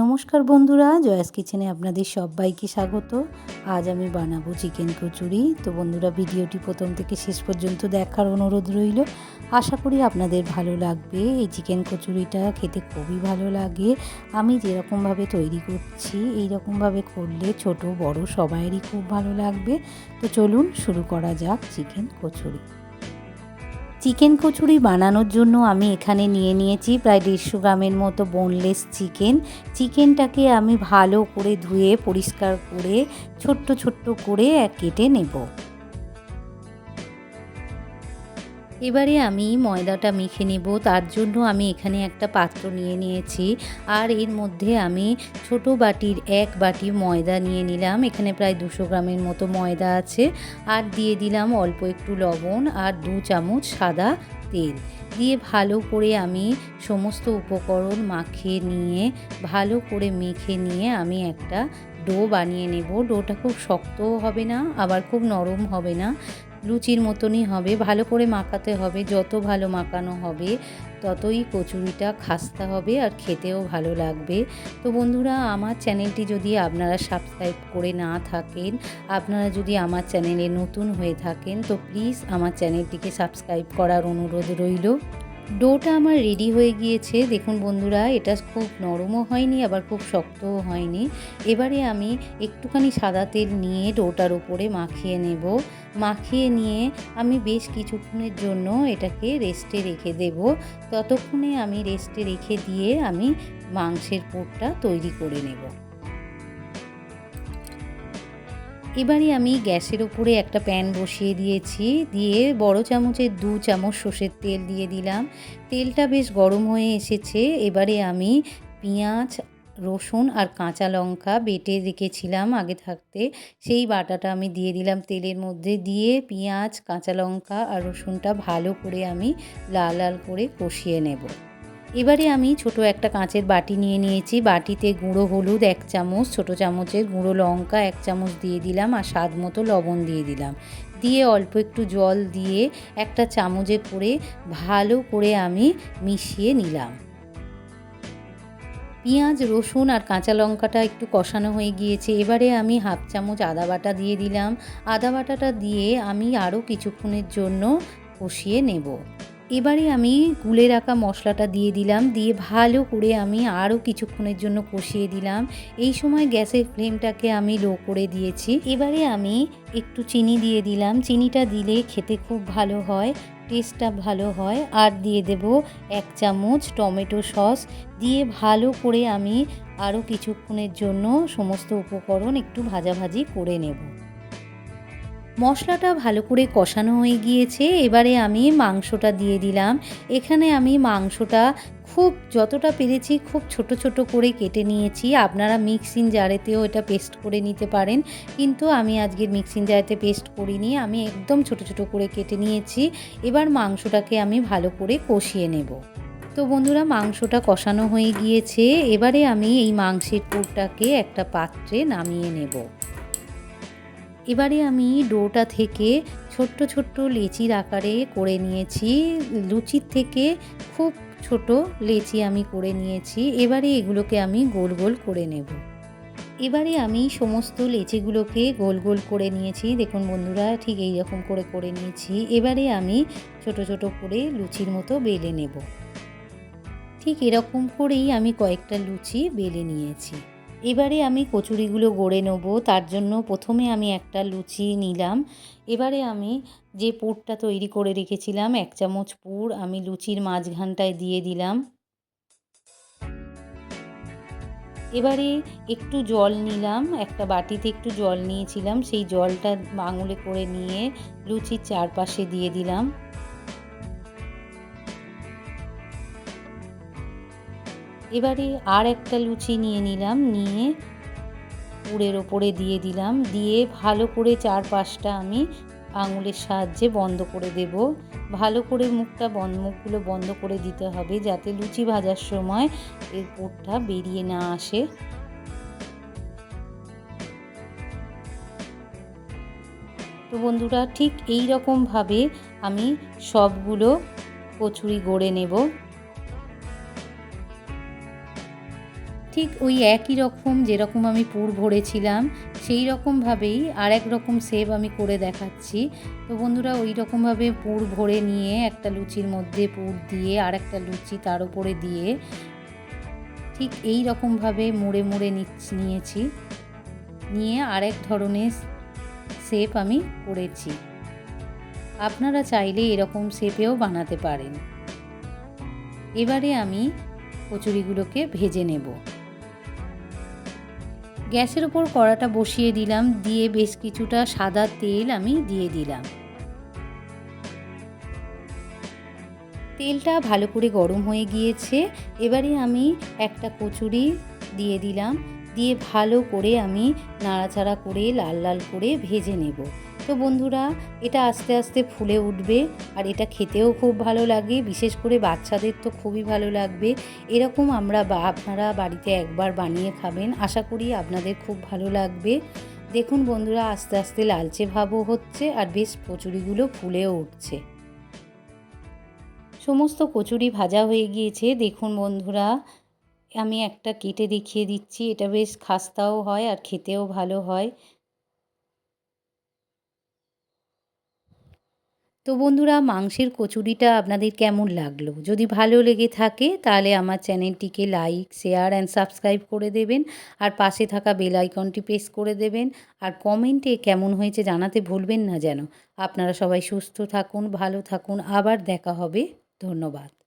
নমস্কার বন্ধুরা, জয়াস কিচেনে আপনাদের সবাইকে স্বাগত। আজ আমি বানাবো চিকেন কচুরি। তো বন্ধুরা, ভিডিওটি প্রথম থেকে শেষ পর্যন্ত দেখার অনুরোধ রইল। আশা করি আপনাদের ভালো লাগবে। এই চিকেন কচুরিটা খেতে খুবই ভালো লাগে। আমি যেরকমভাবে তৈরি করছি এই রকমভাবে করলে ছোট, বড় সবাইয়েরই খুব ভালো লাগবে। তো চলুন শুরু করা যাক চিকেন কচুরি। চিকেন কচুরি বানানোর জন্য আমি এখানে নিয়ে নিয়েছি প্রায় দেড়শো গ্রামের মতো বোনলেস চিকেন চিকেনটাকে আমি ভালো করে ধুয়ে, পরিষ্কার করে, ছোট্ট ছোট্ট করে কেটে নেব। এবারে আমি ময়দাটা মেখে নেব, তার জন্য আমি এখানে একটা পাত্র নিয়ে নিয়েছি। আর এর মধ্যে আমি ছোট বাটির এক বাটি ময়দা নিয়ে নিলাম, এখানে প্রায় দুশো গ্রামের মতো ময়দা আছে। আর দিয়ে দিলাম অল্প একটু লবণ আর দু চামচ সাদা তেল। দিয়ে ভালো করে আমি সমস্ত উপকরণ মাখিয়ে নিয়ে, ভালো করে মেখে নিয়ে আমি একটা ডো বানিয়ে নেব। ডোটা খুব শক্তও হবে না, আবার খুব নরম হবে না। লুচির মতনই হবে, ভালো করে মাখাতে হবে, যত ভালো মাখানো হবে, ততই কচুরিটা খাস্তা হবে আর খেতেও ভালো লাগবে। তো বন্ধুরা, আমার চ্যানেলটি যদি আপনারা সাবস্ক্রাইব করে না থাকেন, আপনারা যদি আমার চ্যানেলে নতুন হয়ে থাকেন, তো প্লিজ আমার চ্যানেলটিকে সাবস্ক্রাইব করার অনুরোধ রইল। ডোটা আমার রেডি হয়ে গিয়েছে। দেখুন বন্ধুরা, এটা খুব নরমও হয়নি, আবার খুব শক্তও হয়নি। এবারে আমি একটুখানি সাদা তেল নিয়ে ডোটার উপরে মাখিয়ে নেব। মাখিয়ে নিয়ে আমি বেশ কিছুক্ষণের জন্য এটাকে রেস্টে রেখে দেব। ততক্ষণে আমি রেস্টে রেখে দিয়ে আমি মাংসের পুরটা তৈরি করে নেব। এবারে আমি গ্যাসের ওপরে একটা প্যান বসিয়ে দিয়েছি, দিয়ে বড় চামচের দু চামচ সর্ষের তেল দিয়ে দিলাম। তেলটা বেশ গরম হয়ে এসেছে। এবারে আমি পেঁয়াজ, রসুন আর কাঁচা লঙ্কা বেটে রেখেছিলাম আগে থাকতে। সেই বাটাটা আমি দিয়ে দিলাম তেলের মধ্যে দিয়ে পেঁয়াজ, কাঁচা লঙ্কা আর রসুনটা ভালো করে আমি লাল লাল করে কষিয়ে নেব। এবারে আমি ছোট একটা কাঁচের বাটি নিয়ে নিয়েছি। বাটিতে গুঁড়ো হলুদ এক চামচ, ছোট চামচের গুঁড়ো লঙ্কা এক চামচ দিয়ে দিলাম আর স্বাদ মতো লবণ দিয়ে দিলাম। দিয়ে অল্প একটু জল দিয়ে একটা চামচে করে ভালো করে আমি মিশিয়ে নিলাম। পেঁয়াজ, রসুন আর কাঁচা লঙ্কাটা একটু কষানো হয়ে গিয়েছে। এবারে আমি হাফ চামচ আদা বাটা দিয়ে দিলাম। আদা বাটাটা দিয়ে আমি আরও কিছুক্ষণের জন্য কষিয়ে নেব। এবারে আমি গুলে রাখা মশলাটা দিয়ে দিলাম, দিয়ে ভালো করে আমি আরও কিছুক্ষণের জন্য কষিয়ে দিলাম। এই সময় গ্যাসের ফ্লেমটাকে আমি লো করে দিয়েছি। এবারে আমি একটু চিনি দিয়ে দিলাম। চিনিটা দিলে খেতে খুব ভালো হয়, টেস্টটা ভালো হয়। আর দিয়ে দেব এক চামচ টমেটো সস। দিয়ে ভালো করে আমি আরও কিছুক্ষণের জন্য সমস্ত উপকরণ একটু ভাজাভাজি করে নেব। মশলাটা ভালো করে কষানো হয়ে গিয়েছে। এবারে আমি মাংসটা দিয়ে দিলাম। এখানে আমি মাংসটা খুব যতটা পেরেছি খুব ছোট ছোট করে কেটে নিয়েছি। আপনারা মিক্সিং জারেতেও এটা পেস্ট করে নিতে পারেন। কিন্তু আমি আজকের মিক্সিং জারেতে পেস্ট করিনি। আমি একদম ছোট ছোট করে কেটে নিয়েছি। এবার মাংসটাকে আমি ভালো করে কষিয়ে নেব। তো বন্ধুরা, মাংসটা কষানো হয়ে গিয়েছে। এবারে আমি এই মাংসের পুরটাকে একটা পাত্রে নামিয়ে নেব। এবারে আমি ডোটা থেকে ছোট্ট ছোট্ট লেচির আকারে করে নিয়েছি। লুচির থেকে খুব ছোট লেচি আমি করে নিয়েছি। এবারে এগুলোকে আমি গোল গোল করে নেব। এবারে আমি সমস্ত লেচিগুলোকে গোল গোল করে নিয়েছি। দেখুন বন্ধুরা, ঠিক এই রকম করে করে নিয়েছি। এবারে আমি ছোট ছোট করে লুচির মতো বেলে নেব। ঠিক এরকম করেই আমি কয়েকটা লুচি বেলে নিয়েছি। এবারে আমি কচুরিগুলো গড়ে নেব, তার জন্য প্রথমে আমি একটা লুচি নিলাম। এবারে আমি যে পুরটা তৈরি করে রেখেছিলাম, এক চামচ পুর, আমি লুচির মাঝখানটায় দিয়ে দিলাম। এবারে একটু জল নিলাম, একটা বাটিতে একটু জল নিয়েছিলাম, সেই জলটা আঙুলে করে নিয়ে লুচির চারপাশে দিয়ে দিলাম। এবারে আর একটা লুচি নিয়ে নিলাম, নিয়ে পুরের ওপরে দিয়ে দিলাম। দিয়ে ভালো করে চার পাঁচটা আমি আঙুলের সাহায্যে বন্ধ করে দেব। ভালো করে মুখটা বন্ধ মুখগুলো বন্ধ করে দিতে হবে যাতে লুচি ভাজার সময় এর পুরটা বেরিয়ে না আসে। তো বন্ধুরা, ঠিক এই রকমভাবে আমি সবগুলো কচুরি গড়ে নেব। ঠিক ওই একই রকম যেরকম আমি পুর ভরেছিলাম, সেই রকমভাবেই আর এক রকম শেপ আমি করে দেখাচ্ছি। তো বন্ধুরা, ওই রকমভাবে পুর ভরে নিয়ে একটা লুচির মধ্যে পুর দিয়ে আর একটা লুচি তার উপরে দিয়ে ঠিক এই রকমভাবে মুড়ে মুড়ে নিয়েছি। নিয়ে আরেক ধরনের শেপ আমি করেছি। আপনারা চাইলে এরকম শেপেও বানাতে পারেন। এবারে আমি কচুরিগুলোকে ভেজে নেব। গ্যাসের ওপর কড়াটা বসিয়ে দিলাম, দিয়ে বেশ কিছুটা সাদা তেল আমি দিয়ে দিলাম। তেলটা ভালো করে গরম হয়ে গিয়েছে, এবারে আমি একটা কচুরি দিয়ে দিলাম, দিয়ে ভালো করে আমি নাড়াচাড়া করে লাল লাল করে ভেজে নেব। তো বন্ধুরা, এটা আস্তে আস্তে ফুলে উঠবে আর এটা খেতেও খুব ভালো লাগে। বিশেষ করে বাচ্চাদের তো খুবই ভালো লাগবে। এরকম আমরা বা আপনারা বাড়িতে একবার বানিয়ে খাবেন। আশা করি আপনাদের খুব ভালো লাগবে। দেখুন বন্ধুরা, আস্তে আস্তে লালচে ভাবও হচ্ছে আর বেশ কচুরিগুলো ফুলেও উঠছে। সমস্ত কচুরি ভাজা হয়ে গিয়েছে। দেখুন বন্ধুরা, আমি একটা কেটে দেখিয়ে দিচ্ছি। এটা বেশ খাস্তাও হয় আর খেতেও ভালো হয়। তো বন্ধুরা, মাংসের কচুরিটা আপনাদের কেমন লাগল? যদি ভালো লেগে থাকে, তাহলে আমার চ্যানেলটিকে লাইক, শেয়ার অ্যান্ড সাবস্ক্রাইব করে দেবেন। আর পাশে থাকা বেল আইকনটি প্রেস করে দেবেন। আর কমেন্টে কেমন হয়েছে জানাতে ভুলবেন না যেন। আপনারা সবাই সুস্থ থাকুন, ভালো থাকুন। আবার দেখা হবে। ধন্যবাদ।